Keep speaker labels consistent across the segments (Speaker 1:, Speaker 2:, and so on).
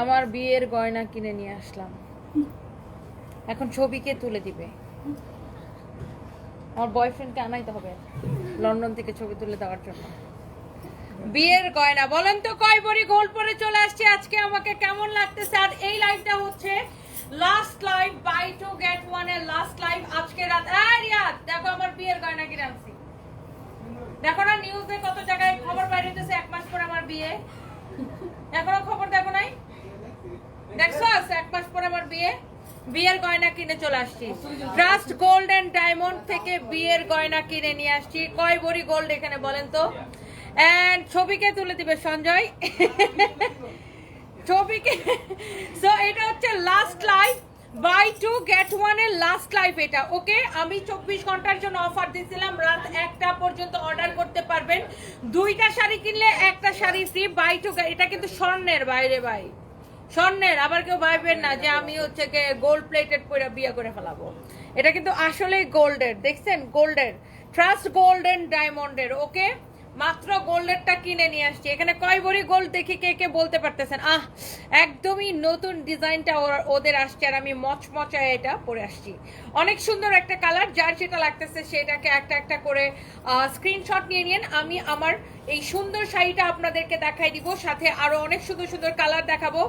Speaker 1: আমার বিয়ের গয়না কিনে নিয়ে আসলাম। এখন ছবিকে তুলে দিবে? আমার বয়ফ্রেন্ডকে আনাইতে হবে লন্ডন থেকে ছবি তুলে দেওয়ার জন্য। বিয়ের গয়না, বলেন তো কয় বড়ি গোল পরে চলে আসছে আজকে? আমাকে কেমন লাগতেছে? আর এই লাইভটা হচ্ছে last live buy two get ওয়ানের লাস্ট লাইভ আজকে রাত। রিয়াদ, দেখো আমার বিয়ের গয়না কিনে আনছি। দেখো না নিউজে কত জায়গায় খবর বাইরে হইতেছে এক মাস পর আমার বিয়ে। এখনও খবর দেখো নাই? দেখছ এক মাস পর আমার বিয়ে। বিয়ের গয়না কিনে চলে আসছি। গোল্ড ডায়মন্ড থেকে বিয়ের গয়না কিনে নিয়ে আসছি। গোল্ড এখানে বলেন তো? এন্ড ছবিকে তুলে দিবে সঞ্জয়। ছবিকে সো এটা হচ্ছে last live buy two get last live এটা। ওকে আমি চব্বিশ ঘণ্টার জন্য অফার দিয়েছিলাম। রাত একটা পর্যন্ত অর্ডার করতে পারবেন। দুইটা শাড়ি কিনলে একটা শাড়ি বাই টু এটা কিন্তু স্বর্ণের বাইরে, ভাই। স্বর্ণের, আবার কেউ ভাববেন না যে আমি হচ্ছে গোল্ড প্লেটেড করে বিয়ে করে ফেলাবো। এটা কিন্তু আসলেই গোল্ডের দেখছেন? গোল্ডের ট্রাস্ট গোল্ড গোল্ডেন ডায়মন্ডের ওকে মাত্র গোল্ডেরটা কিনে নিয়ে আসছি। এখানে কয় ভরি গোল্ড দেখি কে কে বলতে পারতেছেন? আহ, একদমই নতুন ডিজাইনটা ওদের আসছে আর আমি মচমচায় এটা পরে আসছি। অনেক সুন্দর একটা কালার যার যেটা লাগতেছে সেটাকে একটা একটা করে স্ক্রিনশট নিয়ে নিন। আমি আমার এই সুন্দর শাড়িটা আপনাদেরকে দেখাই দিব। সাথে আরও অনেক সুন্দর সুন্দর কালার দেখাবো।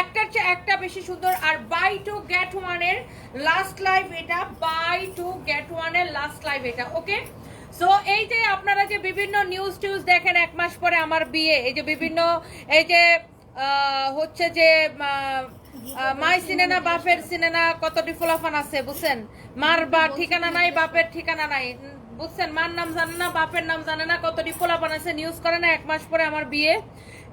Speaker 1: একটার চেয়ে একটা বেশি সুন্দর আর বাই টু গেট ওয়ানের লাস্ট লাইভ এটা বাই টু গেট ওয়ানের লাস্ট লাইভ এটা ওকে সো এই যে আপনারা যে বিভিন্ন নিউজ টিউজ দেখেন এক মাস পরে আমার বিয়ে, এই যে বিভিন্ন, এই যে হচ্ছে যে মাই সিনেনা, বাপের সিনেনা, কত ফোলাফান আছে, বুঝছেন? মার বা ঠিকানা নাই, বাপের ঠিকানা নাই। বুঝছেন মার নাম জানে না বাপের নাম জানে না কতটি ফোলাফান বানাইছে নিউজ করে না এক মাস পরে আমার বিয়ে।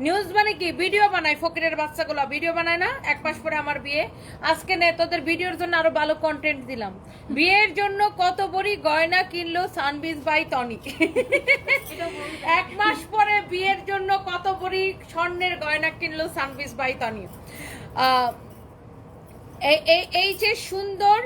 Speaker 1: নিউজ মানে কি? ভিডিও বানায় ফকিরের বাচ্চাগুলো ভিডিও বানায় না এক মাস পরে আমার বিয়ে। আজকে নে তোদের ভিডিওর জন্য আরও ভালো কন্টেন্ট দিলাম। বিয়ের জন্য কত বড়ি গয়না কিনলো সানবিজ বাই টনি। এক মাস পরে বিয়ের জন্য কত বড়ি স্বর্ণের গয়না কিনলো সানবিজ বাই টনি। আহ, এই যে সুন্দর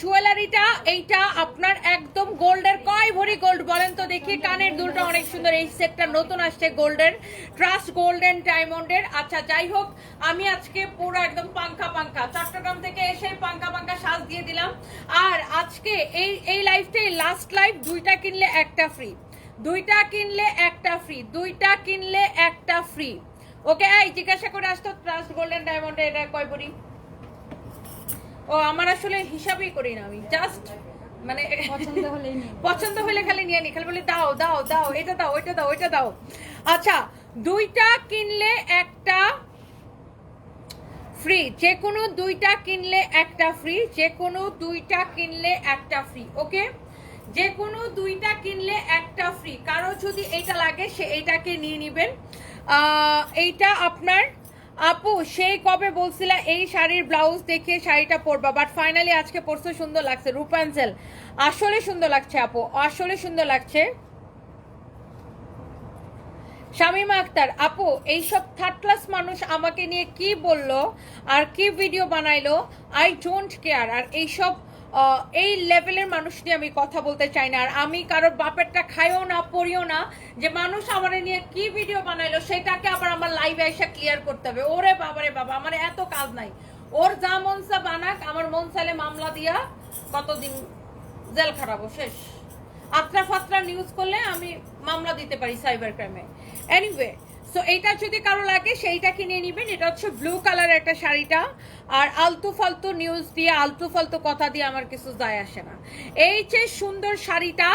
Speaker 1: জুয়েলারিটা, এইটা আপনার একদম গোল্ডের কয় ভরি গোল্ড বলেন তো দেখি, কানের দুলটা অনেক সুন্দর, এই সেটটা নতুন আসছে গোল্ডের ট্রাস্ট গোল্ডেন ডায়মন্ডের। আচ্ছা যাই হোক, আমি আজকে পুরো একদম পাঙ্খা পাঙ্খা, চট্টগ্রাম থেকে এসে পাঙ্খা পাঙ্খা সাজ দিয়ে দিলাম। আর আজকে এই এই লাইফটাই লাস্ট লাইফ দুইটা কিনলে একটা ফ্রি দুইটা কিনলে একটা ফ্রি দুইটা কিনলে একটা ফ্রি ওকে, এই জিজ্ঞাসা করে আসতো, ট্রাস্ট গোল্ডেন ডায়মন্ডের এটা কয় ভরি? ও আমার আসলে হিসাবই করি না আমি জাস্ট মানে
Speaker 2: পছন্দ
Speaker 1: হলে খালি নিয়ে নি খালি বলি দাও দাও দাও এটা দাও ওইটা দাও ওইটা দাও। আচ্ছা দুইটা কিনলে একটা ফ্রি যে কোনো দুইটা কিনলে একটা ফ্রি যে কোনো দুইটা কিনলে একটা ফ্রি ওকে? যে কোনো দুইটা কিনলে একটা ফ্রি কারও যদি এইটা লাগে সে এইটাকে নিয়ে নেবেন। এইটা আপনার আপু, সেই কবে বলছিলা এই শাড়ির ব্লাউজ দেখে শাড়িটা পরবা বাট ফাইনালি আজকে পরতে সুন্দর লাগছে। রূপাঞ্চল, আসলে সুন্দর লাগছে আপু, আসলে সুন্দর লাগছে। শামিমা আক্তার, আপু, এইসব থার্ড ক্লাস মানুষ আমাকে নিয়ে কি বলল আর কি ভিডিও বানাইলো? আই ডোন্ট কেয়ার আর এইসব এই লেভেলের মানুষ নিয়ে আমি কথা বলতে চাই না। আর আমি কারোর বাপেরটা খাইও না, পড়িও না। যে মানুষ আমার নিয়ে কি ভিডিও বানাইলো, সেটাকে আবার আমার লাইভে এসে ক্লিয়ার করতে হবে। ওরে বাবারে বাবা, আমার এত কাজ নাই। ওর যা মনসা বানাক, আমার মন চাইলে মামলা দিয়া কতদিন জেল খাটাবো, শেষ। আত্রা ফাত্রা নিউজ করলে আমি মামলা দিতে পারি সাইবার ক্রাইমে এনিওয়ে সো এইটা যদি কারও লাগে, সেইটা কিনে নিবেন। এটা হচ্ছে ব্লু কালার একটা শাড়িটা। আর আলতু ফালতু নিউজ দিয়ে, আলতু ফালতু কথা দিয়ে আমার কিছু যায় আসে না। এই যে সুন্দর শাড়িটা,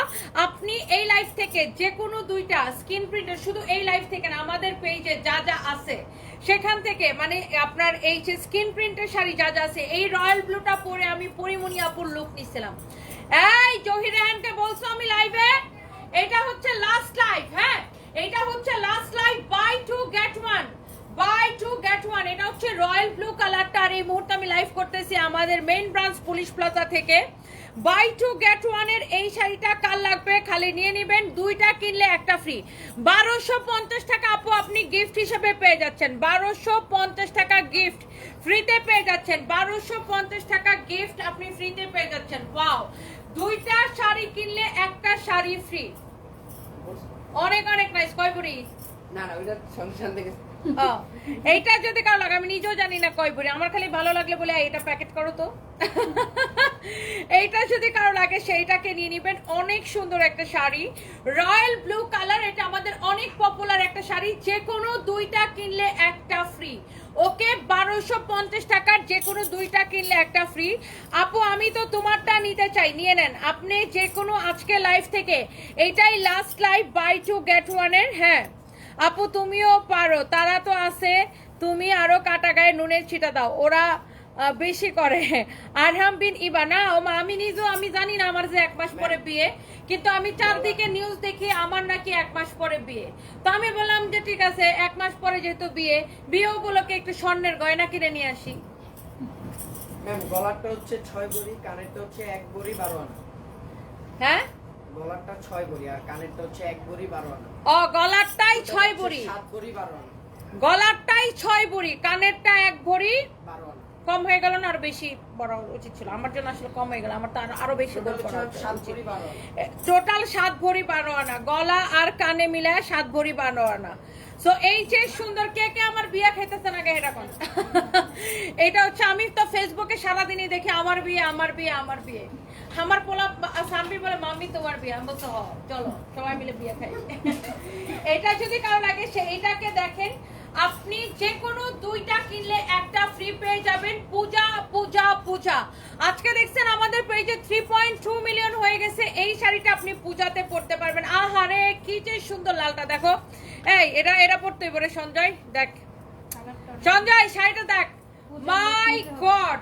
Speaker 1: আপনি এই লাইফ থেকে যে কোনো দুইটা স্কিন প্রিন্টের শুধু এই লাইফ থেকে না, আমাদের পেজে যা যা আছে, সেখান থেকে মানে আপনার এই যে স্কিন প্রিন্টের শাড়ি যা যা আছে, এই রয়্যাল ব্লুটা পরে আমি পরিমণি আপুর লুক নিছিলাম। এই জহির রেহানকে বলছো আমি লাইভে এটা হচ্ছে লাস্ট লাইভ হ্যাঁ? এটা হচ্ছে last live buy two get one buy two get one এটা হচ্ছে রয়্যাল ব্লু কালারটা আর এই মুহূর্তে আমি লাইভ করতেছি আমাদের মেইন ব্রাঞ্চ পুলিশ প্লাজা থেকে। বাই টু গেট ওয়ানের এই শাড়িটা কাল লাগবে? খালি নিয়ে নেবেন। দুইটা কিনলে একটা ফ্রি বারোশো পঞ্চাশ টাকা আপু, আপনি গিফট হিসেবে পেয়ে যাচ্ছেন। বারোশো পঞ্চাশ টাকা গিফট ফ্রিতে পেয়ে যাচ্ছেন। বারোশো পঞ্চাশ টাকা গিফট আপনি ফ্রিতে পেয়ে যাচ্ছেন। ওয়াও দুইটা শাড়ি কিনলে একটা শাড়ি ফ্রি অনেক অনেক নাইস কয় বুড়ি?
Speaker 3: না না ওইটা সংসার থেকে।
Speaker 1: এইটা যদি কারও লাগে আমি নিজেও জানি না কয় ভরি আমার খালি ভালো লাগলে বলে "এই, এটা প্যাকেট করো তো। এইটা যদি কারও লাগে সেইটাকে নিয়ে নিবেন। অনেক সুন্দর একটা শাড়ি। রয়্যাল ব্লু কালার এটা আমাদের অনেক পপুলার একটা শাড়ি। যে কোনো দুইটা কিনলে একটা ফ্রি ওকে বারোশো পঞ্চাশ টাকার যে কোনো দুইটা কিনলে একটা ফ্রি আপু, আমি তো তোমারটা নিতে চাই, নিয়ে নেন। আপনি যে কোনো আজকে লাইফ থেকে এইটাই last life buy two get ওয়ানের হ্যাঁ। আপু, তুমিও পারো, তারা তো আছে, তুমি আরও কাটা গায়ে নুনের ছিটা দাও। ওরা বেশি করে। আরহাম বিন ইবা না ও আমি নিজেও আমি জানি না আমার যে এক মাস পরে বিয়ে কিন্তু আমি চারদিকে নিউজ দেখি আমার নাকি এক মাস পরে বিয়ে। তো আমি বললাম যে ঠিক আছে এক মাস পরে যেহেতু বিয়ে বিয়ে উপলক্ষে একটু স্বর্ণের গয়না কিনে নিয়ে আসি।
Speaker 2: ম্যাম গলারটা হচ্ছে ছয় ভরি কানেরটা হচ্ছে এক ভরি বারো আনা।
Speaker 1: হ্যাঁ?
Speaker 2: গলারটা ছয় ভরি আর কানেরটা হচ্ছে এক ভরি বারো আনা।
Speaker 1: ও গলারটাই ছয় ভরি
Speaker 2: সাত ভরি বারো আনা।
Speaker 1: গলারটাই ছয় ভরি কানেরটা এক ভরি
Speaker 2: বারো
Speaker 1: কম হয়ে গেল না আর বেশি বড় উচিত ছিল। আমার জন্য আসলে কম হয়ে গেল আমার তো আরো- বেশি
Speaker 2: টোটাল
Speaker 1: গোল করা
Speaker 2: সাত ভরি বারো আনা।
Speaker 1: টোটাল সাত ভরি বারো আনা। গলা আর কানে মিলায় সাত ভরি বারো আনা। সো এই যে সুন্দর কে কে আমার বিয়ে খাইতেছে না এটা কোন এটা হচ্ছে আমি তো ফেসবুকে সারাদিনই দেখি আমার বিয়ে আমার বিয়ে আমার বিয়ে। আমার পোলা সানবি বলে মাম্মি তোমার বিয়ে। আমি বলতে হ চলো সবাই মিলে বিয়ে খাই। এটা যদি কারও লাগে সে এটাকে দেখেন আপনি যে কোনো দুইটা কিনলে একটা ফ্রি পেয়ে যাবেন। পূজা পূজা পূজা। আজকে দেখছেন আমাদের পেজে থ্রি পয়েন্ট টু মিলিয়ন হয়ে গেছে। এই শাড়িটা আপনি পূজাতে পড়তে পারবেন। আহারে কি যে সুন্দর লালটা দেখো। এই এটা এটা পড়তে পারে সঞ্জয়। দেখ। সঞ্জয় শাড়িটা দেখ। মাই গড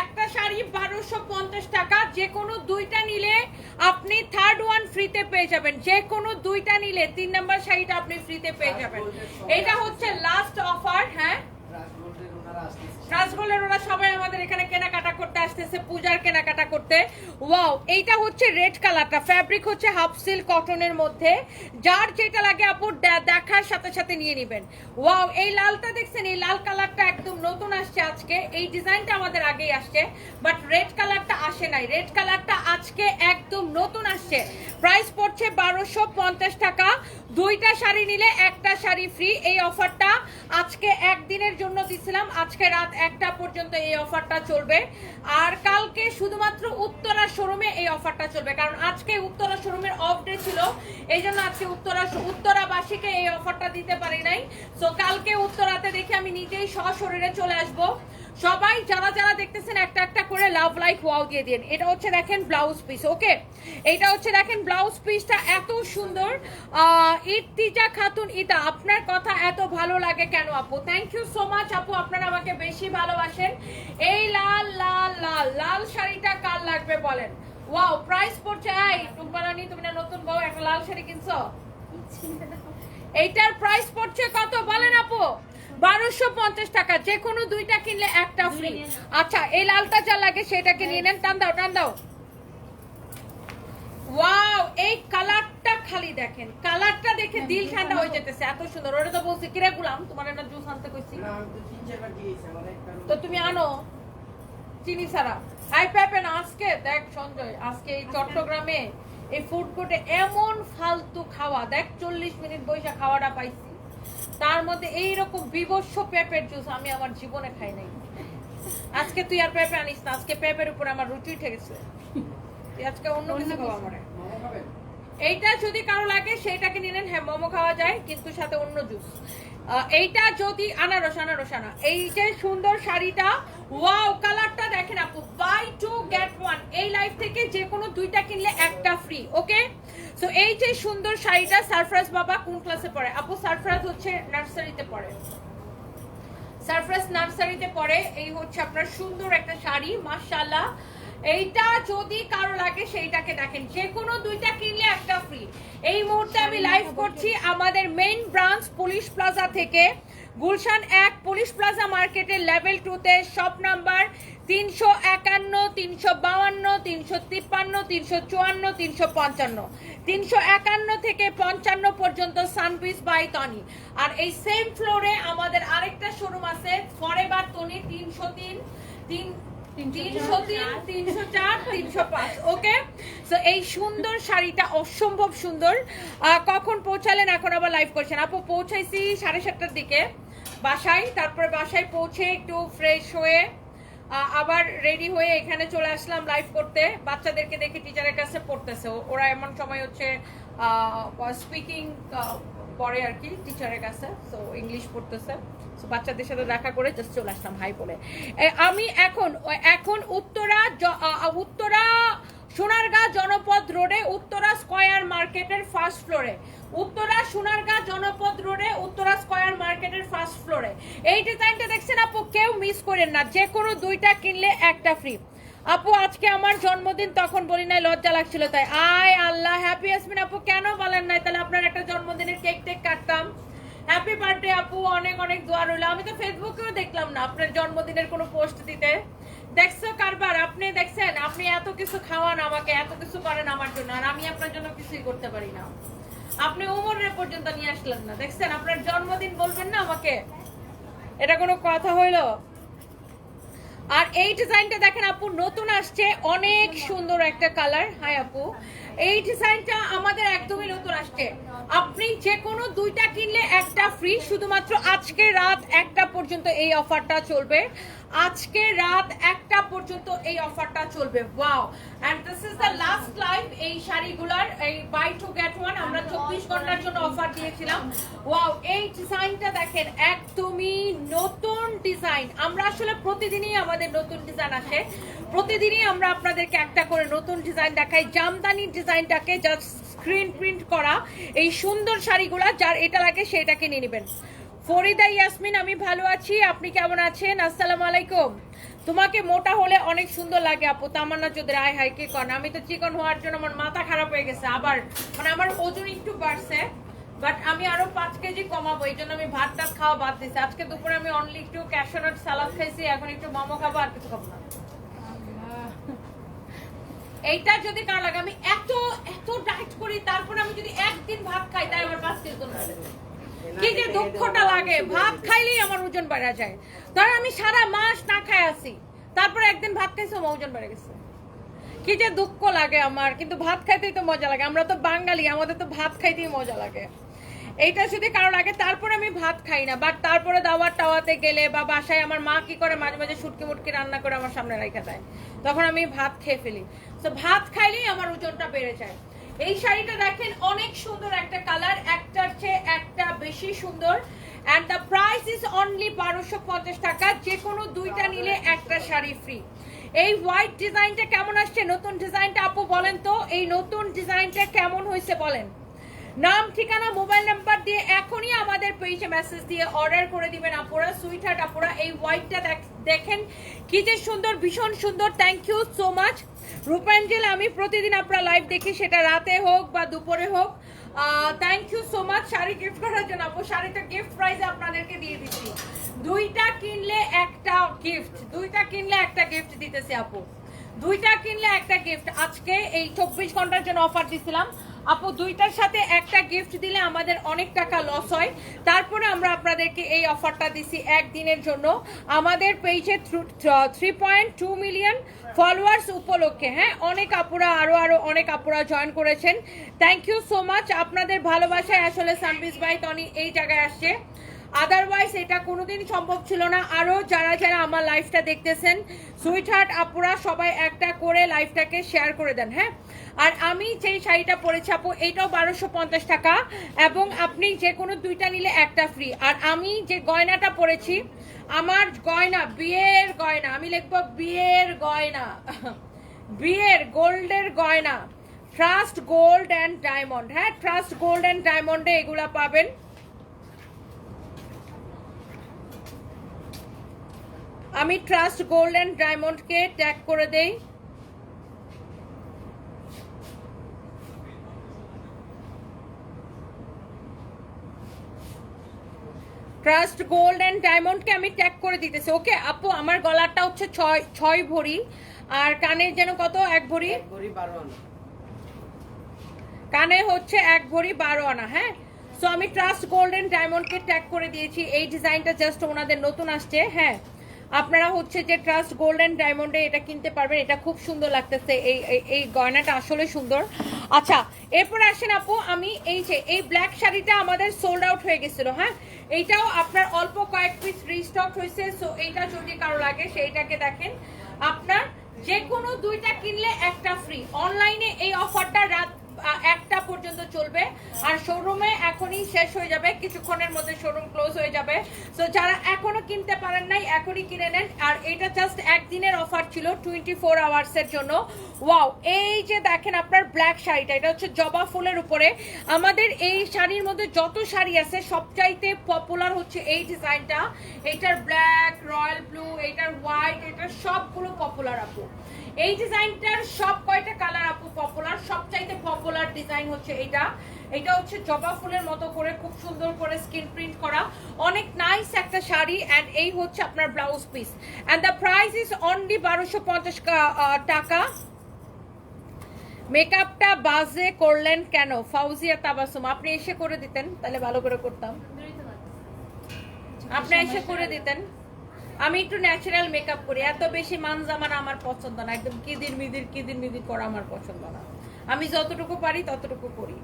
Speaker 1: একটা শাড়ি বারোশো পঞ্চাশ টাকা, যে কোনো দুইটা নিলে আপনি থার্ড ওয়ান ফ্রিতে পেয়ে যাবেন। যে কোনো দুইটা নিলে তিন নাম্বার শাড়িটা আপনি ফ্রিতে পেয়ে যাবেন। এটা হচ্ছে লাস্ট অফার হ্যাঁ? ওরা সবাই আমাদের এখানে কেনাকাটা করতে আসতেছে, পূজার কেনাকাটা করতে। এইটা হচ্ছে রেড কালারটা ফ্যাব্রিক হচ্ছে হাফ কটনের মধ্যে। যার যেটা লাগে আপু দেখার সাথে সাথে নিয়ে নেবেন। ওয়াও এই লালটা দেখছেন, এই লাল কালারটা একদম নতুন আসছে আজকে। এই ডিজাইনটা আমাদের আগেই আসছে বাট রেড কালারটা আসে নাই। রেড কালারটা আজকে একদম নতুন আসছে। প্রাইস পড়ছে বারোশো পঞ্চাশ টাকা। দুইটা শাড়ি নিলে একটা শাড়ি ফ্রি এই অফারটা আজকে একদিনের জন্য দিছিলাম। আজকে রাত একটা পর্যন্ত এই অফারটা চলবে। আর কালকে শুধুমাত্র উত্তরা শোরুমে এই অফারটা চলবে। কারণ আজকে উত্তরা শোরুমের অফ ডে ছিল। এই জন্য আজকে উত্তরা উত্তরাবাসীকে এই অফারটা দিতে পারি নাই। সো কালকে উত্তরাতে দেখে আমি নিজেই সশরীরে চলে আসব। সবাই যারা যারা দেখতেছেন একটা একটা করে লাভ লাইক ওয়াও দিয়ে দিন। এটা হচ্ছে দেখেন ব্লাউজ পিস ওকে এটা হচ্ছে দেখেন ব্লাউজ পিসটা এত সুন্দর। ইর্তিজা খাতুন ইতা আপনার কথা এত ভালো লাগে কেন আপু? থ্যাংক ইউ সো মাচ আপু আপনারা আমাকে বেশি ভালোবাসেন। এই লাল লাল লাল লাল শাড়িটা কার লাগবে বলেন? ওয়াও প্রাইস পড়ছে এই টুম্পারানি তুমি না নতুন বউ একটা লাল শাড়ি কিনছো? এইটার প্রাইস পড়ছে কত বলেন আপু? বারোশো পঞ্চাশ টাকা যে কোনো দুইটা কিনলে একটা ফ্রি আচ্ছা এই লালটা যা লাগে সেটাকে নিয়ে নেন টান দাও টান দাও। ওয়াও এই কালারটা খালি দেখেন। কালারটা দেখে দিল ঠান্ডা হয়ে যেতেছে এত সুন্দর। ওটা তো বলছি কিরে গুলাম তোমার একটা জুস আনতে কইছি।
Speaker 2: তো
Speaker 1: তুমি আনো। চিনি ছাড়া। আই আজকে দেখ সঞ্জয় আজকে এই চট্টগ্রামে এই ফুড কোর্টে এমন ফালতু খাওয়া। দেখ চল্লিশ মিনিট বৈশা খাওয়াটা পাইছি। তার মধ্যে এইরকম বিবস্ব পেঁপের জুস আমি আমার জীবনে খাই নাই। আজকে তুই আর পেঁপে আনিস না, আজকে পেঁপের উপর আমার রুচি উঠে গেছে। আজকে অন্য কিছু খাওয়া আমার। এইটা যদি কারও লাগে, সেইটাকে নিলেন হ্যাঁ মোমো খাওয়া যায়, কিন্তু সাথে অন্য জুস। এইটা যদি আনারস আনারস, আনা। এই যে সুন্দর শাড়িটা, ওয়াও, কালারটা দেখেন আপু বাই টু গেট ওয়ান এই লাইফ থেকে যে কোনো দুইটা কিনলে একটা ফ্রি ওকে সো এই যে সুন্দর শাড়িটা সারফরাজ বাবা কোন ক্লাসে পড়ে? আপু সারফরাজ হচ্ছে নার্সারিতে পড়ে। সারফরাজ নার্সারিতে পড়ে এই হচ্ছে আপনার সুন্দর একটা শাড়ি মাশাআল্লাহ। এইটা যদি কারও লাগে সেইটাকে দেখেন। যে কোনো দুইটা কিনলে একটা ফ্রি এই মুহূর্তে আমি লাইভ করছি আমাদের মেইন ব্রাঞ্চ পুলিশ প্লাজা থেকে। গুলশান এক পুলিশ প্লাজা মার্কেটের লেভেল টুতে শপ নাম্বার তিনশো একান্ন তিনশো বাউান্ন তিনশো তিপ্পান্ন তিনশো চুয়ান্ন তিনশো পঞ্চান্ন। তিনশো একান্ন থেকে পঞ্চান্ন পর্যন্ত সানবিস বাই টনি। আর এই সেম ফ্লোরে আমাদের আরেকটা শোরুম আছে ফরেভার টনি তিনশো তিন তিন তিনশো তিন তিনশো চার। তিনশো পাঁচ। ওকে? এই সুন্দর শাড়িটা অসম্ভব সুন্দর। কখন পৌঁছালেন? এখন আবার লাইভ করছেন আপু পৌঁছাইছি সাড়ে সাতটার দিকে। বাসায়, তারপরে বাসায় পৌঁছে একটু ফ্রেশ হয়ে আবার রেডি হয়ে এখানে চলে আসলাম লাইভ করতে। বাচ্চাদেরকে দেখে টিচারের কাছে পড়তেছে। ওরা এমন সময় হচ্ছে স্পিকিং পড়ে আর কি টিচারের কাছে। সো ইংলিশ পড়তেছে। সো বাচ্চাদের সাথে দেখা করে জাস্ট চলে আসলাম হাই বলে। আমি এখন এখন উত্তরা উত্তরা সোনারগাঁ জনপদ রোডে উত্তরা স্কয়ার মার্কেটের ফার্স্ট ফ্লোরে উত্তরা সোনারগাঁ জনপদ রোডে উত্তরা স্কয়ার মার্কেটের ফার্স্ট ফ্লোরে এই ডিজাইনটা দেখছেন আপু? কেউ মিস করেন না। যে কোনো দুইটা কিনলে একটা ফ্রি আপু, আজকে আমার জন্মদিন, তখন বলি নাই, লজ্জা লাগছিল তাই। আয় আল্লাহ হ্যাপি ইয়াসমিন আপু, কেন বলেন নাই? তাহলে আপনার একটা জন্মদিনের কেক টেক কাটতাম। হ্যাপি বার্থডে আপু, অনেক অনেক দোয়া রইল। আমি তো ফেসবুকেও দেখলাম না আপনার জন্মদিনের কোনো পোস্ট দিতে। দেখছ কারবার, আপনি দেখছেন, আপনি এত কিছু খাওয়ান আমাকে, এত কিছু করেন আমার জন্য, আর আমি আপনার জন্য কিছুই করতে পারি না। আপনি উমরের পর্যন্ত নিয়ে আসলেন না। দেখছেন, আপনার জন্মদিন বলবেন না আমাকে? এটা কোনো কথা হইল? আর এই ডিজাইনটা দেখেন আপু, নতুন আসছে, অনেক সুন্দর একটা কালার। হাই আপু, এই ডিজাইনটা আমাদের একদমই নতুন আসছে। আপনি যে কোনো দুইটা কিনলে একটা ফ্রি শুধুমাত্র আজকে রাত একটা পর্যন্ত এই অফারটা চলবে। আজকে রাত একটা পর্যন্ত এই অফারটা চলবে। Wow and this is the last live এই শাড়িগুলার, এই বাই টু গেট ওয়ান আমরা চব্বিশ ঘণ্টার জন্য অফার দিয়েছিলাম। ওয়াও এই ডিজাইনটা দেখেন, একদমই নতুন ডিজাইন আমরা আসলে প্রতিদিনই আমাদের নতুন ডিজাইন আসে। প্রতিদিনই আমরা আপনাদেরকে একটা করে নতুন ডিজাইন দেখাই। জামদানি ডিজাইনটাকে জাস্ট স্ক্রিন প্রিন্ট করা এই সুন্দর শাড়িগুলা, যার এটা লাগে সেটাকে নিয়ে নেবেন। ফরিদা, ইয়াসমিন, আমি ভালো আছি, আপনি কেমন আছেন? আসসালামু আলাইকুম। তোমাকে মোটা হলে অনেক সুন্দর লাগে, আপু। তামান্না চৌধুরী, আয় হাই কে কন? আমি তো চিকন হওয়ার জন্য আমার মাথা খারাপ হয়ে গেছে, আবার। মানে আমার ওজন একটু বাড়ছে বাট আমি আরও পাঁচ কেজি কমাবো, এই জন্য আমি ভাত টাত খাওয়া বাদ দিচ্ছি আজকে দুপুরে আমি অনলি একটু ক্যাশনাট সালাদ খাইছি, এখন একটু মোমো খাব আর কিছু খাব না। এইটা যদি কার লাগে, আমি এত এত ডায়েট করি, তারপর আমি যদি একদিন ভাত খাই, তাই আমার পাঁচ কেজি কি যে দুঃখটা লাগে, ভাত খাইলেই আমার ওজন বাড়া যায়। ধর আমি সারা মাস না খাই আসি, তারপর একদিন ভাত খাইছি, আমার ওজন বেড়ে গেছে। কি যে দুঃখ লাগে আমার, কিন্তু ভাত খাইতেই তো মজা লাগে। আমরা তো বাঙালি, আমাদের তো ভাত খাইতেই মজা লাগে। এইটা যদি কারও লাগে, তারপরে আমি ভাত খাই না। বাট তারপরে দাওয়ার টাওয়াতে গেলে বা বাসায় আমার মা কি করে মাঝে মাঝে শুটকি মুটকি রান্না করে আমার সামনে রেখে দেয়? তখন আমি ভাত খেয়ে ফেলি। তো ভাত খাইলেই আমার ওজনটা বেড়ে যায়। এই শাড়িটা দেখেন, অনেক সুন্দর একটা কালার, একটার চেয়ে একটা বেশি সুন্দর। And the price is only বারোশো পঞ্চাশ টাকা। যে কোনো দুইটা নিলে একটা শাড়ি ফ্রি এই হোয়াইট ডিজাইনটা কেমন আসছে? নতুন ডিজাইনটা আপু বলেন তো। এই নতুন ডিজাইনটা কেমন হয়েছে বলেন? নাম, ঠিকানা, মোবাইল নাম্বার দিয়ে এখনই আমাদের পেজে মেসেজ দিয়ে অর্ডার করে দিবেন আপুরা সুইট হার্ট আপুরা, এই হোয়াইটটা দেখেন কি যে সুন্দর, ভীষণ সুন্দর thank you so much Rupanjal, আমি প্রতিদিন আপনার লাইভ দেখি, সেটা রাতে হোক বা দুপুরে হোক। Thank you so much sari gift করার জন্য আপু, শাড়িটা গিফট প্রাইজে আপনাদেরকে দিয়ে দিচ্ছি। দুইটা কিনলে একটা গিফট দুইটা কিনলে একটা গিফট দিতেছি আপু। দুইটা কিনলে একটা গিফট আজকে এই চব্বিশ ঘণ্টার জন্য অফার দিছিলাম। আপু, দুইটার সাথে একটা গিফট দিলে আমাদের অনেক টাকা লস হয়। তারপরে আমরা আপনাদেরকে এই অফারটা দিছি একদিনের জন্য। আমাদের পেজে three point two million followers উপলক্ষে হ্যাঁ? অনেক আপুরা আরও আরও অনেক আপুরা জয়েন করেছেন। থ্যাংক ইউ সো মাচ আপনাদের ভালোবাসায় আসলে সানবিস ভাই, টনি এই জায়গায় আসছে। আদারওয়াইজ এটা কোনোদিন সম্ভব ছিল না। আরও যারা যারা আমার লাইফটা দেখতেছেন সুইট হার্ট আপুরা সবাই একটা করে লাইফটাকে শেয়ার করে দেন হ্যাঁ? আর আমি যেই শাড়িটা পরেছি, আপু, এটাও বারোশো পঞ্চাশ টাকা এবং আপনি যে কোনো দুইটা নিলে একটা ফ্রি আর আমি যে গয়নাটা পরেছি, আমার গয়না, বিয়ের গয়না, আমি লিখব বিয়ের গয়না, বিয়ের গোল্ডের গয়না ট্রাস্ট গোল্ড অ্যান্ড ডায়মন্ড হ্যাঁ? ট্রাস্ট গোল্ড অ্যান্ড ডায়মন্ডে এগুলা পাবেন। আমি ট্রাস্ট গোল্ড অ্যান্ড ডায়মন্ডকে ট্যাগ করে দেই। ট্রাস্ট গোল্ড অ্যান্ড ডায়মন্ডকে আমি ট্যাগ করে দিতেছি। ওকে আপু আমার গলাটা হচ্ছে ছয় ছয় ভরি আর কানের যেন কত? এক ভরি?
Speaker 2: এক ভরি বারো আনা।
Speaker 1: কানে হচ্ছে এক ভরি বারো আনা হ্যাঁ? সো আমি ট্রাস্ট গোল্ডেন ডায়মন্ডকে ট্যাগ করে দিয়েছি। এই ডিজাইনটা জাস্ট ওনাদের নতুন আসছে হ্যাঁ? আপনারা হচ্ছে যে ট্রাস্ট গোল্ড গোল্ডেন ডায়মন্ডে এটা কিনতে পারবেন, এটা খুব সুন্দর লাগতেছে, এই, এই- গয়নাটা আসলে সুন্দর। আচ্ছা এরপর আসেন আপু, আমি এই যে, এই ব্ল্যাক শাড়িটা আমাদের সোল্ড আউট হয়ে গেছিল হ্যাঁ? এইটাও আপনার অল্প কয়েক পিস রিস্টক হয়েছে সো এইটা যদি কারও লাগে, সেইটাকে দেখেন। আপনার যে কোনো দুইটা কিনলে একটা ফ্রি অনলাইনে এই অফারটা রাত একটা পর্যন্ত চলবে। আর শোরুমে এখনই শেষ হয়ে যাবে। কিছুক্ষণের মধ্যে শোরুম ক্লোজ হয়ে যাবে। সো যারা এখনও কিনতে পারেন নাই, এখনই কিনে নেন। আর এটা জাস্ট একদিনের অফার ছিল টোয়েন্টি ফোর আওয়ার্সের জন্য। ওয়াও এই যে দেখেন আপনার ব্ল্যাক শাড়িটা, এটা হচ্ছে জবা ফুলের উপরে। আমাদের এই শাড়ির মধ্যে যত শাড়ি আছে, সবচাইতে পপুলার হচ্ছে এই ডিজাইনটা। এটার ব্ল্যাক রয়্যাল ব্লু এটার হোয়াইট এটার সবগুলো পপুলার আপু। এই ডিজাইনটার সব কয়টা কালার আপু পপুলার সবচাইতে পপুলার ডিজাইন হচ্ছে এটা। এটা হচ্ছে জবা ফুলের মতো করে খুব সুন্দর করে স্কিন প্রিন্ট করা। অনেক নাইস একটা শাড়ি অ্যান্ড এই হচ্ছে আপনার blouse piece and the price is only বারোশো পঞ্চাশ টাকা। মেকআপটা বাজে করলেন কেন? ফাউজিয়া তাবাসুম আপনি এসে করে দিতেন তাহলে ভালো করে করতাম। আপনি এসে করে দিতেন। আমি একটু ন্যাচারাল মেকআপ করি। এত বেশি মানজামান আমার পছন্দ না। একদম কিদির মিদির কিদির মিদির করা আমার পছন্দ না। আমি যতটুকু পারি, ততটুকু করি।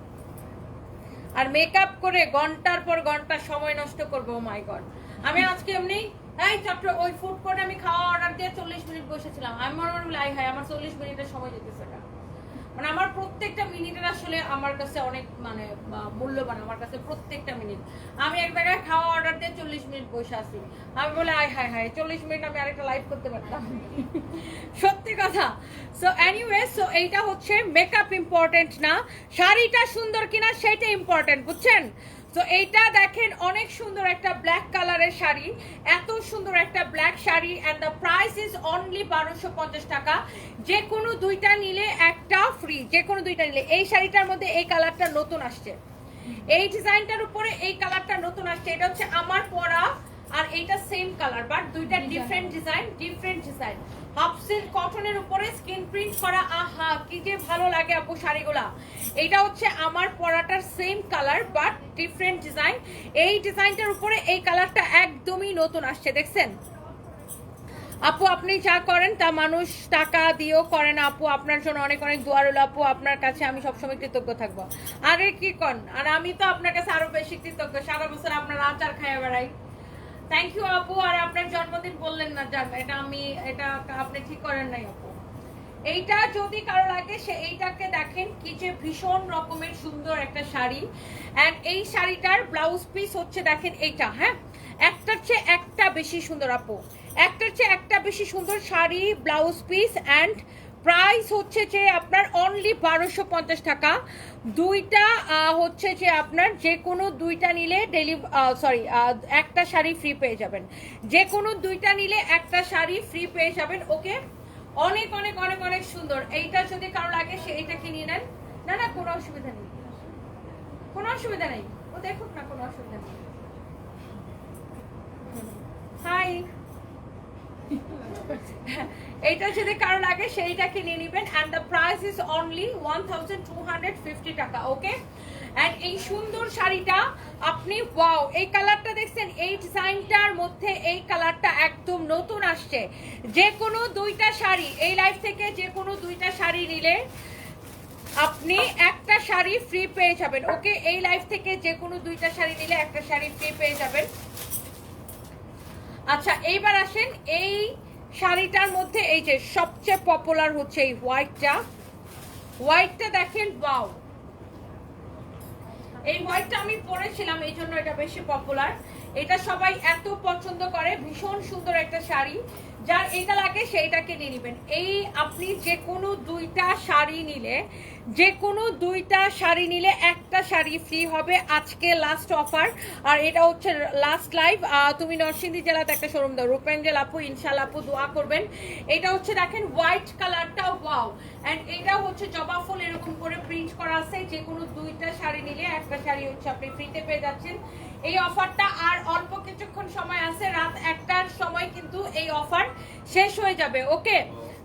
Speaker 1: আর মেকআপ করে ঘণ্টার পর ঘণ্টা সময় নষ্ট করব মাই গড আমি আজকে এমনি, এই চট্ট ওই ফুড কোর্টে আমি খাওয়া অর্ডার দিয়ে চল্লিশ মিনিট বসেছিলাম। আমি মনে লাই হাই আমার চল্লিশ মিনিটের সময় যেতেছে না। মানে আমার প্রত্যেকটা মিনিটের আসলে আমার কাছে অনেক মানে মূল্যবান আমার কাছে প্রত্যেকটা মিনিট। আমি এক জায়গায় খাওয়া অর্ডার দিয়ে চল্লিশ মিনিট বসে আসি আমি বলে, আয়, হায় হায়, চল্লিশ মিনিট আমি আরেকটা লাইভ করতে পারতাম। সত্যি কথা। সো এনিওয়ে সো এইটা হচ্ছে মেকআপ ইম্পর্টেন্ট না? শাড়িটা সুন্দর কিনা সেটা ইম্পর্টেন্ট বুঝছেন? তো এইটা দেখেন অনেক সুন্দর একটা ব্ল্যাক কালারের শাড়ি। এত সুন্দর একটা black sari and the price is only বারোশো পঞ্চাশ টাকা। যে কোনো দুইটা নিলে একটা ফ্রি যে কোনো দুইটা নিলে। এই শাড়িটার মধ্যে এই কালারটা নতুন আসছে। এই ডিজাইনটার উপরে এই কালারটা নতুন আসছে। এটা হচ্ছে আমার পরা আর এইটা সেম কালার বাট দুইটা different design different design half silk কটনের উপরে স্কিন প্রিন্ট করা। আহা, কি যে ভালো লাগে আপু শাড়িগুলা। এটা হচ্ছে আমার পরাটার same colour but different design এই ডিজাইনটার উপরে এই কালারটা একদমই নতুন আসছে, দেখছেন? আপু, আপনি যা করেন তা মানুষ টাকা দিয়েও করে না আপু। আপনার জন্য অনেক অনেক দোয়া রইল আপু। আপনার কাছে আমি সবসময় কৃতজ্ঞ থাকব। আরে, কি কন? আর আমি তো আপনার কাছে আরও বেশি কৃতজ্ঞ। সারা বছর আপনার আচার খাইয়া বেড়াই। থ্যাংক ইউ আপু, আর আপনার জন্মদিন বললেন না, যাক, এটা আমি, এটা আপনি ঠিক করেন নাই, আপু। এইটা যদি কারও লাগে, সে এইটাকে দেখেন কি যে ভীষণ রকমের সুন্দর একটা শাড়ি। এন্ড এই শাড়িটার ব্লাউজ পিস হচ্ছে, দেখেন এইটা হ্যাঁ? একটার চেয়ে একটা বেশি সুন্দর, আপু। একটার চেয়ে একটা বেশি সুন্দর sari blouse piece and price হচ্ছে যে আপনার অনলি বারোশো পঞ্চাশ টাকা। দুইটা হচ্ছে যে আপনার যে কোনো দুইটা নিলে ডেলি সরি একটা শাড়ি ফ্রি পেয়ে যাবেন। যে কোনো দুইটা নিলে একটা শাড়ি ফ্রি পেয়ে যাবেন। ওকে? অনেক অনেক অনেক অনেক সুন্দর। এইটা যদি কারও লাগে, সে এইটা কিনে নেন। না না, কোনো অসুবিধা নেই। কোনো অসুবিধা নেই। ও দেখুক না, কোনো অসুবিধা নেই। হাই এইটা যদি কারও লাগে, সেইটা কিনে নেবেন। And the price is only one thousand two hundred fifty টাকা ওকে অ্যান্ড এই সুন্দর শাড়িটা আপনি ওয়াও এই কালারটা দেখছেন? এই ডিজাইনটার মধ্যে এই কালারটা একদম নতুন আসছে। যে কোনো দুইটা শাড়ি, এই লাইফ থেকে যে কোনো দুইটা শাড়ি নিলে আপনি একটা শাড়ি ফ্রি পেয়ে যাবেন ওকে এই লাইফ থেকে যে কোনো দুইটা শাড়ি নিলে একটা শাড়ি ফ্রি পেয়ে যাবেন। আচ্ছা এইবার আসেন, এই শাড়িটার মধ্যে এই যে সবচেয়ে পপুলার হচ্ছে এই হোয়াইটটা হোয়াইটটা দেখেন বাউ এই হোয়াইটটা আমি পরেছিলাম, এই জন্য এটা বেশি পপুলার এটা সবাই এত পছন্দ করে, ভীষণ সুন্দর একটা শাড়ি। যার এটা লাগে সেইটাকে নিয়ে নেবেন। এই আপনি যে কোনো দুইটা শাড়ি নিলে যে কোনো দুইটা শাড়ি নিলে একটা শাড়ি ফ্রি হবে আজকে লাস্ট অফার আর এটা হচ্ছে লাস্ট লাইভ তুমি নরসিংদী জেলাতে একটা শোরুম দাও। রূপেঞ্জেল আপু ইনশাল্লাহ আপু দোয়া করবেন। এটা হচ্ছে দেখেন হোয়াইট কালারটা ওয়াও অ্যান্ড এটা হচ্ছে জবা ফুল এরকম করে প্রিন্ট করা আছে। যে কোনো দুইটা শাড়ি নিলে একটা শাড়ি হচ্ছে আপনি ফ্রিতে পেয়ে যাচ্ছেন। এই অফারটা আর অল্প কিছুক্ষণ সময় আছে, রাত একটার সময় কিন্তু এই অফার শেষ হয়ে যাবে, ওকে?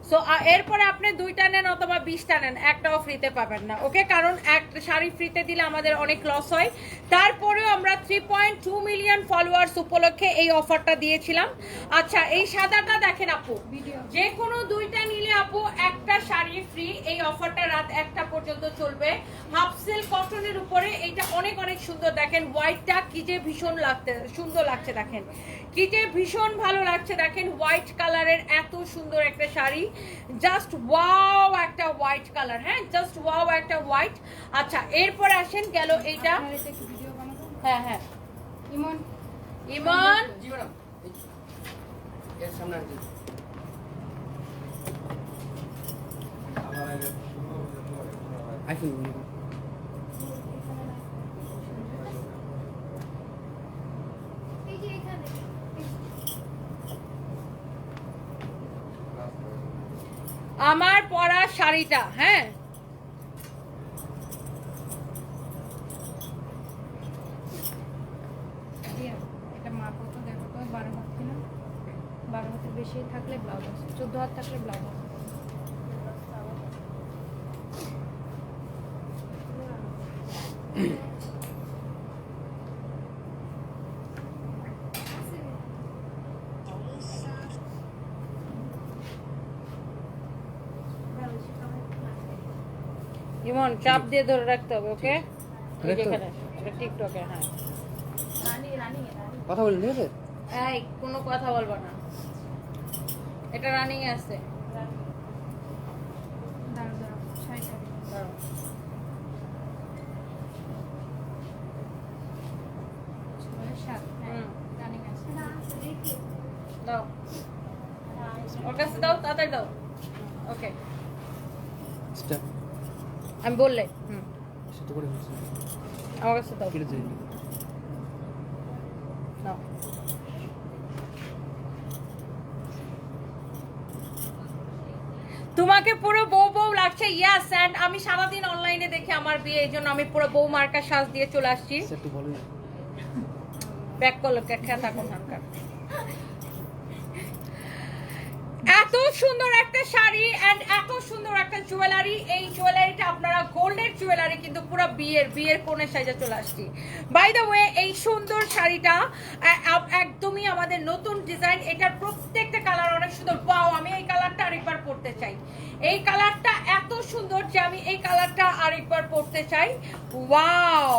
Speaker 1: সো এরপরে আপনি দুইটা নেন অথবা বিশটা নেন একটাও ফ্রিতে পাবেন না ওকে কারণ একটা শাড়ি ফ্রিতে দিলে আমাদের অনেক লস হয়। তারপরেও আমরা three point two million followers উপলক্ষে এই অফারটা দিয়েছিলাম। আচ্ছা এই সাদাটা দেখেন আপু যে কোনো দুইটা নিলে আপু একটা শাড়ি ফ্রি এই অফারটা রাত একটা পর্যন্ত চলবে। হাফ সিল্ক কটনের উপরে এইটা অনেক অনেক সুন্দর। দেখেন হোয়াইটটা কি যে ভীষণ লাগতে সুন্দর লাগছে দেখেন। কি যে ভীষণ ভালো লাগছে দেখেন হোয়াইট কালারের এত সুন্দর একটা শাড়ি। জাস্ট ওয়াও একটা হোয়াইট কালার হ্যাঁ জাস্ট ওয়াও একটা হোয়াইট আচ্ছা এরপর আসেন গেল এইটা হ্যাঁ হ্যাঁ
Speaker 3: ইমন
Speaker 1: ইমন হ্যাঁ হ্যাঁ
Speaker 2: জি ম্যাডাম এর সামনে আর কি আইফোন
Speaker 3: এই যে এখানে
Speaker 1: আমার পরা শাড়িটা হ্যাঁ।
Speaker 3: দিয়া, এটা মাপো দেখো তো বারো হাত কিনা? বারো হাতের বেশি থাকলে ব্লাউজ আছে চোদ্দ হাত থাকলে ব্লাউজ আছে।
Speaker 1: ইমন চাপ দিয়ে ধরে রাখতে হবে ওকে? টিকটকে হ্যাঁ।
Speaker 2: কথা বলেন ঠিক আছে
Speaker 1: কোনো কথা বলব না। এটা রানিং আছে
Speaker 3: দাঁড়ো দাঁড়ো শাড়িটা
Speaker 1: দাঁড়াও।
Speaker 3: ছয় সাত হ্যাঁ
Speaker 1: হুম।
Speaker 3: রানিং আছে
Speaker 1: দাও ওর কাছে দাও তাড়াতাড়ি দাও ওকে
Speaker 2: স্টেপ
Speaker 1: আমি বললে হুম
Speaker 2: করে ফেলছি
Speaker 1: আমার কাছে দাও।
Speaker 2: কেটে
Speaker 1: তোমাকে পুরো বউ বউ লাগছে। ইয়াস অ্যান্ড আমি সারাদিন অনলাইনে দেখে আমার বিয়ে এই জন্য আমি পুরো বউ মার্কা সাজ দিয়ে চলে আসছি। ব্যাক করল খেতা কোনখানকার এত সুন্দর একটা শাড়ি এন্ড এত সুন্দর একটা জুয়েলারি এই জুয়েলারিটা আপনারা গোল্ডের জুয়েলারি কিন্তু পুরো বিয়ের বিয়ের কোণে সাজা চলে আসছি। বাই দ্য ওয়ে এই সুন্দর শাড়িটা একদমই আমাদের নতুন ডিজাইন এটার প্রত্যেকটা কালার অনেক সুন্দর। পাও আমি এই কালারটা আরেকবার পরতে চাই। এই কালারটা এত সুন্দর যে আমি এই কালারটা আরেকবার পরতে চাই। ওয়াও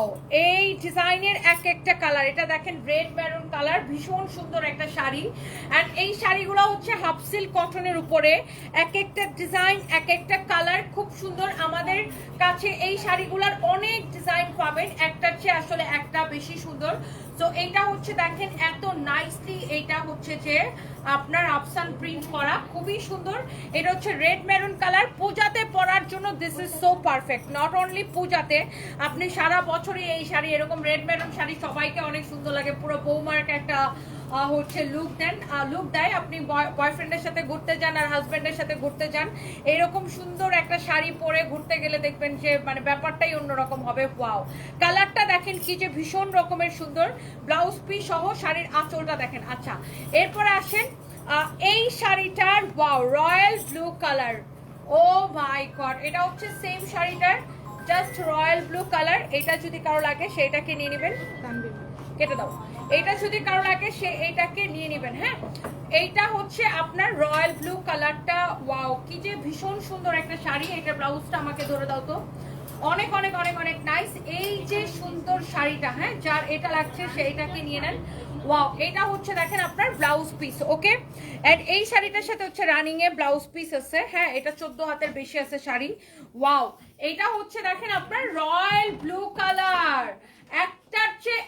Speaker 1: এই ডিজাইনের এক একটা কালার এটা দেখেন রেড মেরুন কালার, ভীষণ সুন্দর একটা শাড়ি। অ্যান্ড এই শাড়িগুলো হচ্ছে হাফ সিল্ক কটনের উপরে। এক একটা ডিজাইন এক একটা কালার খুব সুন্দর। আমাদের কাছে এই শাড়িগুলোর অনেক ডিজাইন পাবেন। একটার চেয়ে আসলে একটা বেশি সুন্দর। তো এইটা হচ্ছে দেখেন, এত নাইসলি এইটা হচ্ছে যে আপনার আফসান প্রিন্ট করা। খুবই সুন্দর। এটা হচ্ছে রেড মেরুন কালার পূজাতে পরার জন্য this is so perfect not only পূজাতে, আপনি সারা বছরই এই শাড়ি, এরকম রেড মেরুন শাড়ি সবাইকে অনেক সুন্দর লাগে। পুরো বৌমার্ক একটা হচ্ছে লুক দেন। লুক দেয়। আপনি বয়ফ্রেন্ডের সাথে ঘুরতে যান আর হাজব্যান্ডের সাথে ঘুরতে যান। এরকম সুন্দর একটা শাড়ি পরে ঘুরতে গেলে দেখবেন যে মানে ব্যাপারটাই অন্যরকম হবে। ওয়াও কালারটা দেখেন কি যে ভীষণ রকমের সুন্দর। ব্লাউজ পিস সহ শাড়ির আঁচলটা দেখেন। আচ্ছা এরপরে আসেন এই শাড়িটার wow royal blue colour oh my god এটা হচ্ছে সেম শাড়িটার জাস্ট রয়্যাল ব্লু কালার এটা যদি কারও লাগে সেটাকে নিয়ে নেবেন। কেটে দাও। এটা যদি কারও লাগে, সে এইটাকে নিয়ে নেবেন হ্যাঁ? এইটা হচ্ছে আপনার রয়্যাল ব্লু কালারটা। ওয়াও, কি যে ভীষণ সুন্দর একটা শাড়ি। এটা ব্লাউজটা আমাকে ধরে দাও তো। অনেক অনেক অনেক অনেক নাইস এই যে সুন্দর শাড়িটা হ্যাঁ যার এটা লাগছে সেইটাকে নিয়ে নেন। ওয়াও এটা হচ্ছে দেখেন আপনার ব্লাউজ পিস ওকে? এন্ড এই শাড়িটার সাথে হচ্ছে রানিং এ ব্লাউজ পিস আছে হ্যাঁ? এটা চোদ্দ হাতের বেশি আছে শাড়ি। ওয়াও এটা হচ্ছে দেখেন আপনার রয়্যাল ব্লু কালার। একটার চেয়ে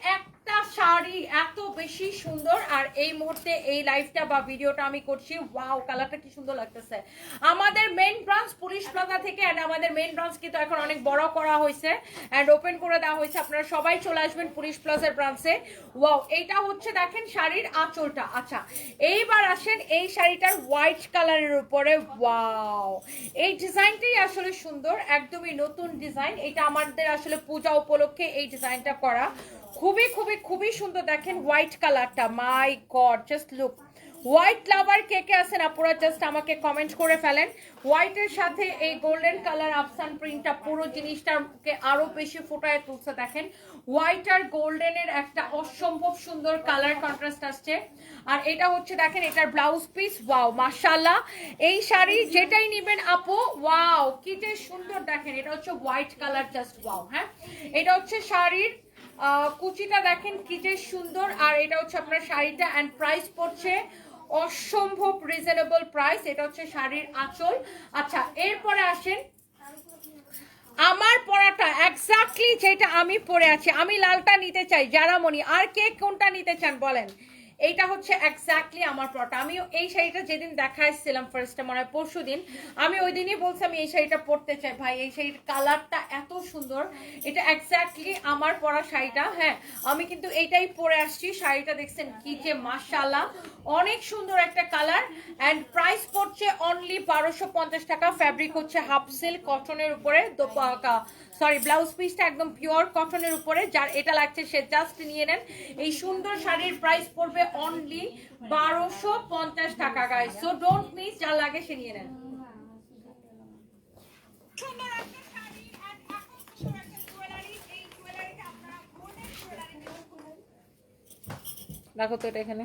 Speaker 1: একটা শাড়ি এত বেশি সুন্দর আর এই মুহূর্তে এই লাইভটা বা ভিডিওটা আমি করছি। ওয়াও কালারটা কি সুন্দর লাগতেছে। আমাদের মেইন ব্রাঞ্চ পুলিশ প্লাজা থেকে এন্ড আমাদের মেইন ব্রাঞ্চ কিন্তু এখন অনেক বড় করা হয়েছে এন্ড ওপেন করে দেওয়া হয়েছে। আপনারা সবাই চলে আসবেন পুলিশ প্লাজার ব্রাঞ্চে ওয়াও এইটা হচ্ছে দেখেন শাড়ির আঁচলটা। আচ্ছা এইবার আসেন এই শাড়িটার হোয়াইট কালারের উপরে। ওয়াও এই ডিজাইনটাই আসলে সুন্দর, একদমই নতুন ডিজাইন এটা আমাদের আসলে পূজা উপলক্ষে এই ডিজাইনটা করা। খুবই খুবই খুবই সুন্দর। দেখেন হোয়াইট কালারটা my god just look white lover কে কে আছেন আপুরা? জাস্ট আমাকে কমেন্ট করে ফেলেন। হোয়াইটের সাথে এই গোল্ডেন কালার আফসান প্রিন্টটা পুরো জিনিসটাকে আরও বেশি ফোটায় তুলছে। দেখেন হোয়াইট আর গোল্ডেনের একটা অসম্ভব সুন্দর কালার কন্ট্রাস্ট আসছে। আর এটা হচ্ছে, দেখেন, এটার ব্লাউজ পিস ওয়াও মাশাআল্লাহ। এই শাড়ি যেটাই নেবেন আপু ওয়াও কি যে সুন্দর। দেখেন, এটা হচ্ছে হোয়াইট কালার জাস্ট ওয়াও হ্যাঁ? এটা হচ্ছে শাড়ির কুচিটা দেখেন কি যে সুন্দর। আর এটা হচ্ছে আপনার শাড়িটা অ্যান্ড প্রাইস পড়ছে অসম্ভব রিজনেবল প্রাইস এটা হচ্ছে শাড়ির আঁচল। আচ্ছা এরপরে আসেন। আমার পরাটা এক্স্যাক্টলি যেটা আমি পরে আছি। আমি লালটা নিতে চাই যারা মনি আর কে কোনটা নিতে চান বলেন? এইটা হচ্ছে এক্স্যাক্টলি আমার পরাটা আমি এই শাড়িটা যেদিন দেখা এসেছিলাম ফার্স্টে মনে হয় পরশু দিন আমি ওই দিনই বলছি আমি এই শাড়িটা পরতে চাই ভাই, এই শাড়ির কালারটা এত সুন্দর। এটা এক্স্যাক্টলি আমার পরা শাড়িটা হ্যাঁ। আমি কিন্তু এইটাই পরে আসছি, শাড়িটা দেখছেন কি যে মাশাআল্লাহ। অনেক সুন্দর একটা কালার অ্যান্ড প্রাইস পড়ছে অনলি বারোশো পঞ্চাশ টাকা। ফ্যাব্রিক হচ্ছে হাফ সিল্ক কটনের উপরে সরি ব্লাউজ পিসটা একদম পিওর কটনের উপরে, যার এটা লাগছে সে জাস্ট নিয়ে নেন। এই সুন্দর শাড়ির প্রাইস পড়বে অনলি বারোশো পঞ্চাশ টাকা গাইস সো ডোন্ট মিস যা লাগে সে নিয়ে নেন। রাখো তো এটা এখানে।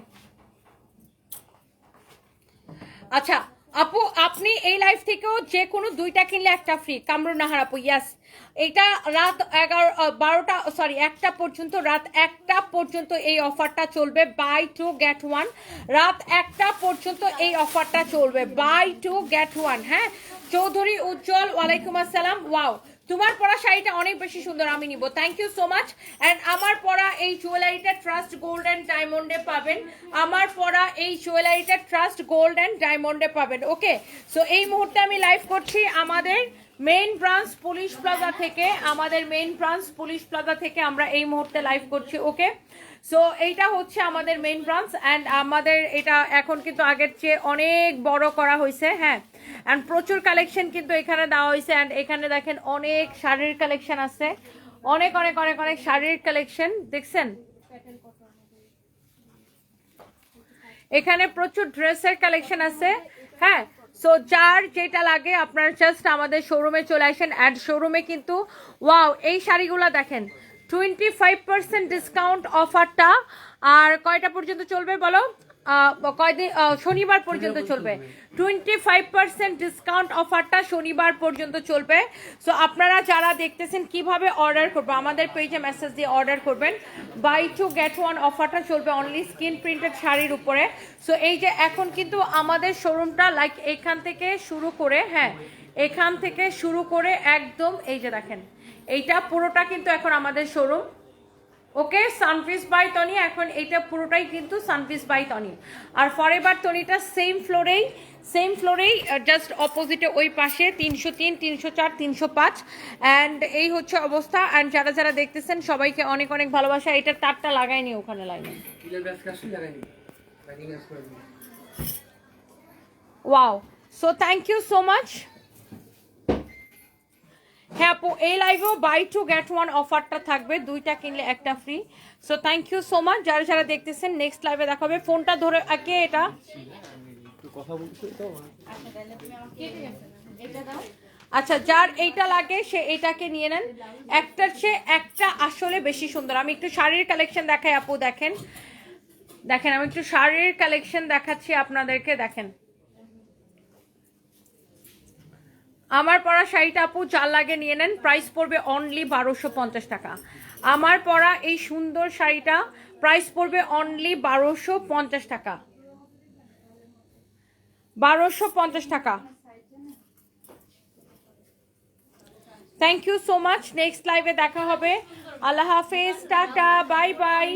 Speaker 1: আচ্ছা আপু, আপনি এই লাইফ থেকেও যে কোনো দুইটা কিনলে একটা ফ্রি কামরুন নাহার আপু ইয়াস এটা রাত এগারো বারোটা সরি একটা পর্যন্ত, রাত একটা পর্যন্ত এই অফারটা চলবে বাই টু গেট ওয়ান রাত একটা পর্যন্ত এই অফারটা চলবে বাই টু গেট ওয়ান হ্যাঁ? চৌধুরী উজ্জ্বল, ওয়ালাইকুম আসসালাম ওয়াও তোমার পরা শাড়িটা অনেক বেশি সুন্দর, আমি নিব। Thank you so much and আমার পরা এই জুয়েলারিটা ট্রাস্ট গোল্ড অ্যান্ড ডায়মন্ডে পাবেন। আমার পরা এই জুয়েলারিটা ট্রাস্ট গোল্ড অ্যান্ড ডায়মন্ডে পাবেন ওকে সো এই মুহূর্তে আমি লাইভ করছি আমাদের মেইন ব্রাঞ্চ পুলিশ প্লাজা থেকে, আমাদের মেইন ব্রাঞ্চ পুলিশ প্লাজা থেকে আমরা এই মুহূর্তে লাইভ করছি ওকে সো এইটা হচ্ছে আমাদের মেইন ব্রাঞ্চ অ্যান্ড আমাদের এটা এখন কিন্তু আগের চেয়ে অনেক বড় করা হয়েছে হ্যাঁ? অ্যান্ড প্রচুর কালেকশন কিন্তু এখানে দেওয়া হয়েছে অ্যান্ড এখানে দেখেন অনেক শাড়ির কালেকশন আছে। অনেক অনেক অনেক অনেক শাড়ির কালেকশন দেখছেন? এখানে প্রচুর ড্রেসের কালেকশন আছে হ্যাঁ? সো যার যেটা লাগে, আপনার জাস্ট আমাদের শোরুমে চলে আসেন। অ্যান্ড শোরুমে কিন্তু ওয়াও এই শাড়িগুলো দেখেন টোয়েন্টি ফাইভ পার্সেন্ট ডিসকাউন্ট অফারটা আর কয়টা পর্যন্ত চলবে বলো? কয়দিন শনিবার পর্যন্ত চলবে। টোয়েন্টি ফাইভ পার্সেন্ট ডিসকাউন্ট অফারটা শনিবার পর্যন্ত চলবে। সো আপনারা যারা দেখতেছেন কীভাবে অর্ডার করব আমাদের পেজে মেসেজ দিয়ে অর্ডার করবেন। বাই টু গেট ওয়ান অফারটা চলবে অনলি স্কিন প্রিন্টেড শাড়ির উপরে। সো এই যে এখন কিন্তু আমাদের শোরুমটা লাইক এখান থেকে শুরু করে হ্যাঁ এখান থেকে শুরু করে একদম এই যে দেখেন এইটা পুরোটা কিন্তু এখন আমাদের শোরুম ওকে সানফিস বাই টনি এখন এটা পুরোটাই কিন্তু সানফিস বাই টনি আর ফরএভার টনিটা সেম ফ্লোরেই সেম ফ্লোরেই জাস্ট অপোজিটে ওই পাশে তিনশো তিন তিনশো চার তিনশো পাঁচ। অ্যান্ড এই হচ্ছে অবস্থা। অ্যান্ড যারা যারা দেখতেছেন সবাইকে অনেক অনেক ভালোবাসা। এটা তারটা লাগায়নি ওখানে লাইনে। Wow so thank you so much হ্যাঁ আপু, এই লাইভেও বাই টু গেট ওয়ান অফারটা থাকবে। দুইটা কিনলে একটা free so thank you so much যারা যারা দেখতেছেন নেক্সট লাইভে দেখাবে। ফোনটা ধরে কে এটা? আচ্ছা যার এইটা লাগে, সে এইটাকে নিয়ে নেন। একটার সে একটা আসলে বেশি সুন্দর। আমি একটু শাড়ির কালেকশন দেখাই, আপু, দেখেন। দেখেন, আমি একটু শাড়ির কালেকশন দেখাচ্ছি আপনাদেরকে, দেখেন। আমার পরা শাড়িটা আপু চার লাগে নিয়ে নেন। প্রাইস পড়বে অনলি বারোশো পঞ্চাশ টাকা। আমার পরা এই সুন্দর শাড়িটা প্রাইস পড়বে অনলি বারোশো পঞ্চাশ টাকা। বারোশো পঞ্চাশ টাকা। Thank you so much next লাইভে দেখা হবে। আল্লাহ হাফেজ, টাটা বাই বাই